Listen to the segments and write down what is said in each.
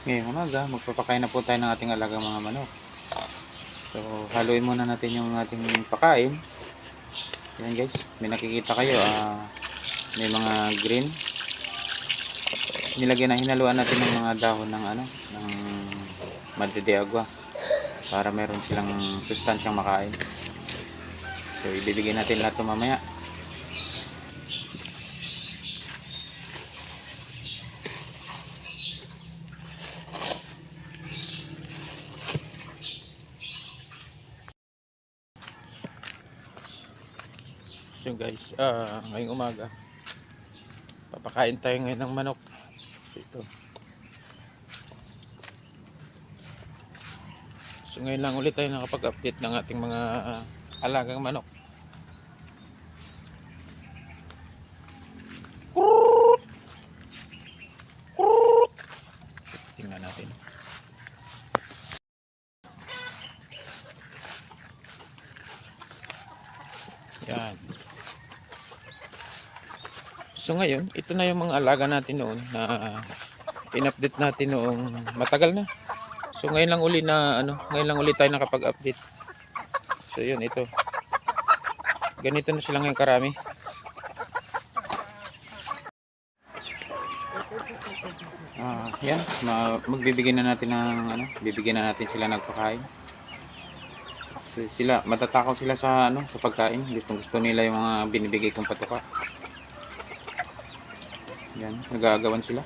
Ngayong umaga, magpapakain na po tayo ng ating alagang mga manok. So, haluin muna natin yung ating pakain. Yan guys, may nakikita kayo, ah, may mga green. Nilagyan na hinaluan natin ng mga dahon ng ano, ng madre para meron silang sustansyang makain. So, ibibigay natin lahat mamaya. So guys, ah ngayong umaga, papakain tayo ngayon ng manok. Ito. So ngayon lang ulit tayo nakapag-update ng ating mga ah, alagang manok. Tingnan natin. Yan. So ngayon, ito na yung mga alaga natin noon na in-update natin noong matagal na. So ngayon lang uli na ano, ngayon lang uli tayo nakapag-update. So yun ito. Ganito na sila ngayon karami. Ah, yan, Ma- magbibigyan na natin ng ano, bibigyan na natin sila nagpakain. So, sila matatakaw sila sa ano, sa pagkain. Gustong gusto nila yung mga binibigay kong patuka. Yan, nagagawan sila.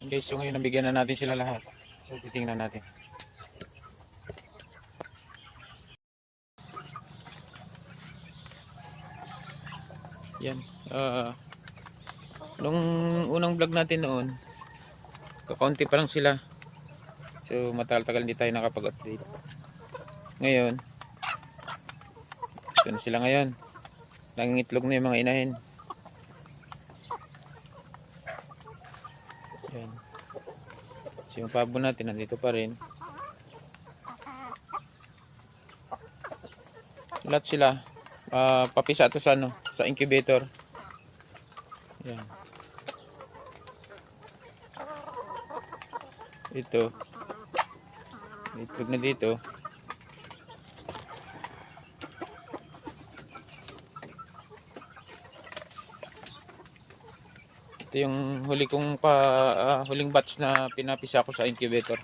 Guys, so ngayon nabigyan na natin sila lahat. So titingnan natin. Yan. ah nung unang vlog natin noon, kakaunti pa lang sila. So matagal-tagal hindi tayo nakapag-update. Ngayon, na sila ngayon. Nangingitlog na yung mga inahin. Yan. So yung pabo natin nandito pa rin. Lahat sila ah, papisa to sa ano, sa incubator. Yan. Ito. Itlog na dito. Ito yung huli kong pa ah, huling batch na pinapisa ko sa incubator.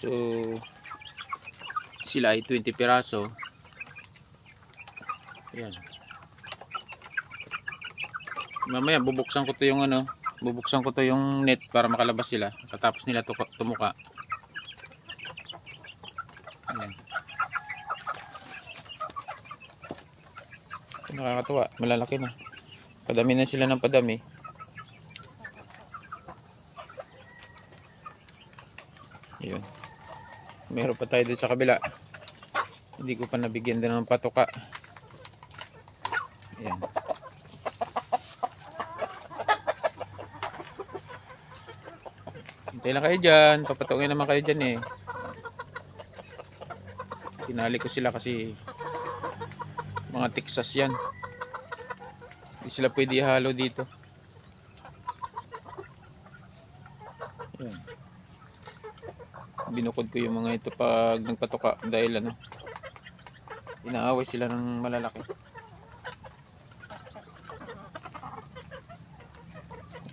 So sila ay 20 piraso. Ayan. Mamaya bubuksan ko to yung ano, bubuksan ko to yung net para makalabas sila. Katapos nila tumuka. Ayan. Nakakatuwa, malalaki na. Padami na sila ng padami. Meron pa tayo dun sa kabila. Hindi ko pa nabigyan din ng patuka. Ayan. Hintay lang kayo dyan. Papatungin naman kayo dyan eh. Tinali ko sila kasi mga Texas yan. Hindi sila pwede ihalo dito. Ayan. Binukod ko yung mga ito pag nagpatuka dahil ano inaaway sila ng malalaki.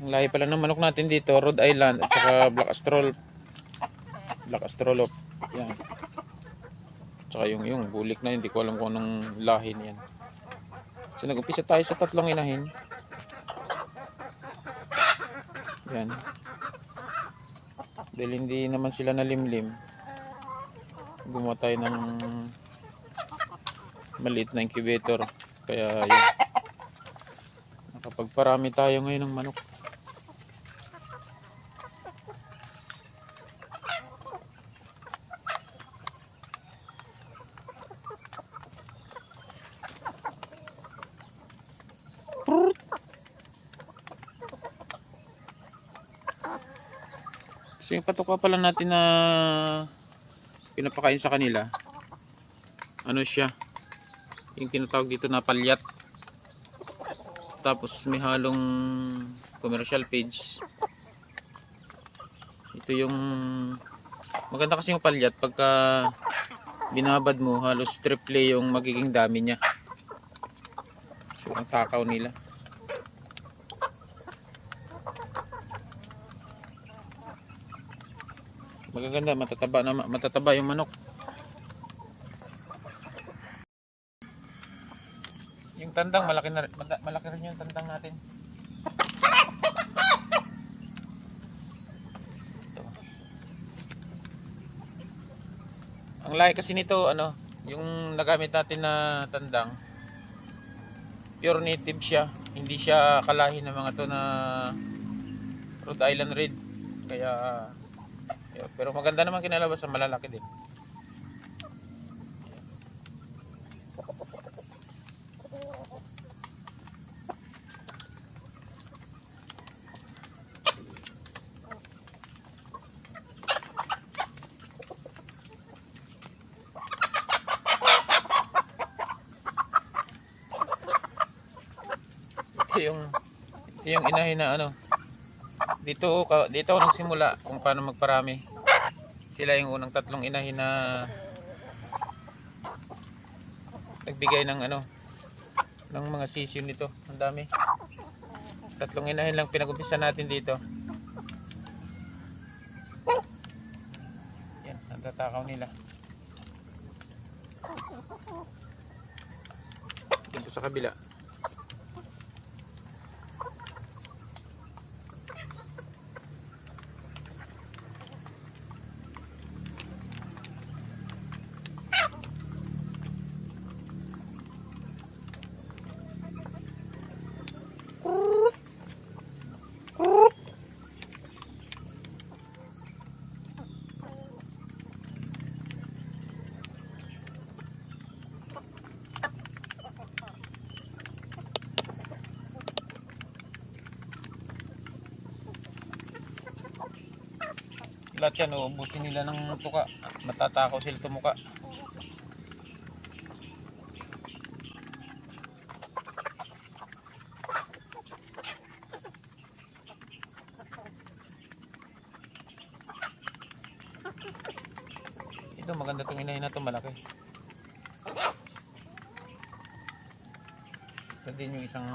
Ang lahi pala ng manok natin dito, Rhode Island at saka Black Astrol. Black Astrolop. Yan. Tsaka yung yung bulik na hindi ko alam kung anong lahi niyan. So nag-umpisa tayo sa tatlong inahin. Yan. Dahil hindi naman sila nalimlim. Gumawa tayo ng maliit na incubator. Kaya yun. Nakapagparami tayo ngayon ng manok. So yung patuka pala natin na pinapakain sa kanila. Ano siya? Yung tinatawag dito na palyat. Tapos may halong commercial page. Ito yung maganda kasi yung palyat pagka binabad mo halos triple yung magiging dami niya. So ang takaw nila. Magaganda, matataba na matataba yung manok. Yung tandang malaki na malaki rin yung tandang natin. Ito. Ang lahi kasi nito ano, yung nagamit natin na tandang pure native siya. Hindi siya kalahi ng mga to na Rhode Island Red. Kaya pero maganda naman kinalabas sa malalaki din. Yung yung inahin na ano dito ka dito ako nagsimula kung paano magparami. Sila yung unang tatlong inahin na nagbigay ng ano ng mga sisyo nito. Ang dami. Tatlong inahin lang pinag-umpisa natin dito. Yan ang tatakaw nila. Dito sa kabila lahat yan uubusin nila ng tuka. Matatakaw sila tumuka. Ito maganda itong inahin na ito malaki. Ito din yung isang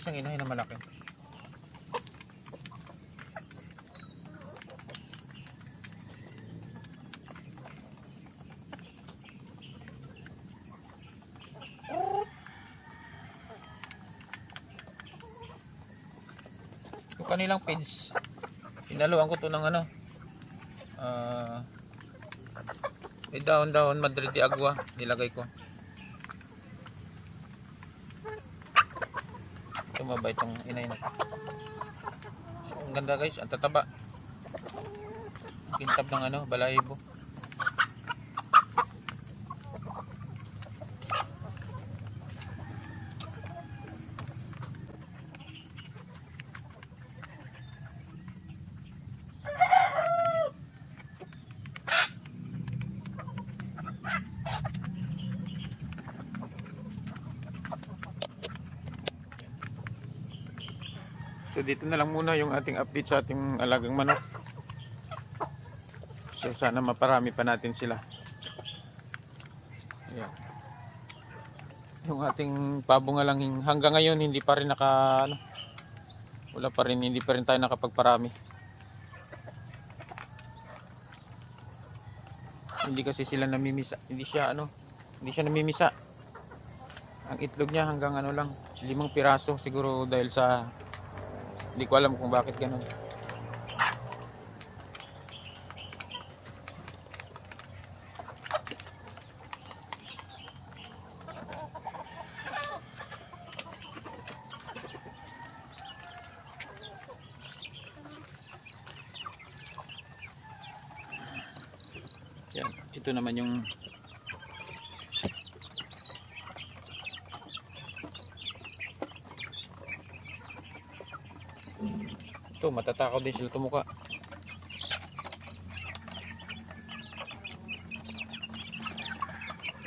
isang inahin na malaki kanilang page pinaluan ko to ng ano ah may dahon dahon Madrid de Agua nilagay ko. Tumaba itong inay na. So, ang ganda guys ang tataba. Kintab ng ano balahibo So dito na lang muna yung ating update sa ating alagang manok. So sana maparami pa natin sila. Ayan. Yung ating pabo lang hanggang ngayon hindi pa rin naka ano, wala pa rin hindi pa rin tayo nakapagparami. Hindi kasi sila namimisa, hindi siya ano, hindi siya namimisa. Ang itlog niya hanggang ano lang, limang piraso siguro dahil sa hindi ko alam kung bakit ganun. Yan, ito naman yung ito, matatakaw din sila tumuka.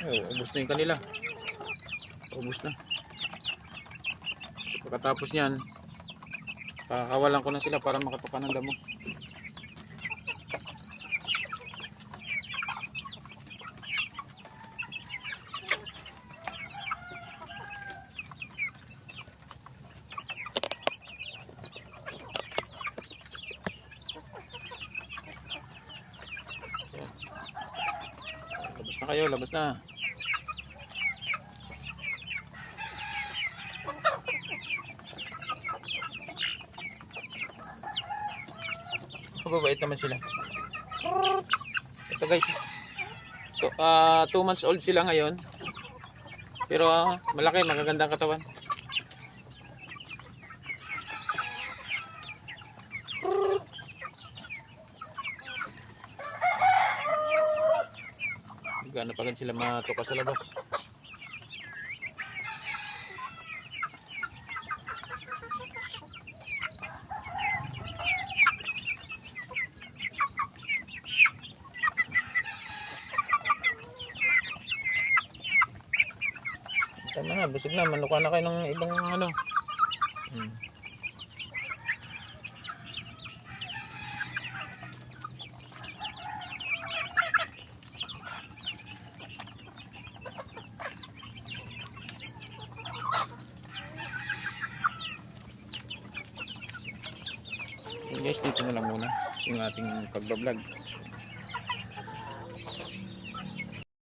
Ay, ubos na yung kanila. Ubos na. Pagkatapos niyan, kakawalan ko na sila para makatukan ng Labas na. Mababait naman sila. Ito guys. So, ah, 2 months old sila ngayon. Pero ah, malaki, magagandang katawan. Gano'n pa sila matuka sa labas. Tama na, busog na. Manuka na kayo ng ibang ano. Hmm. Yun guys, dito na lang muna yung ating pagbablog.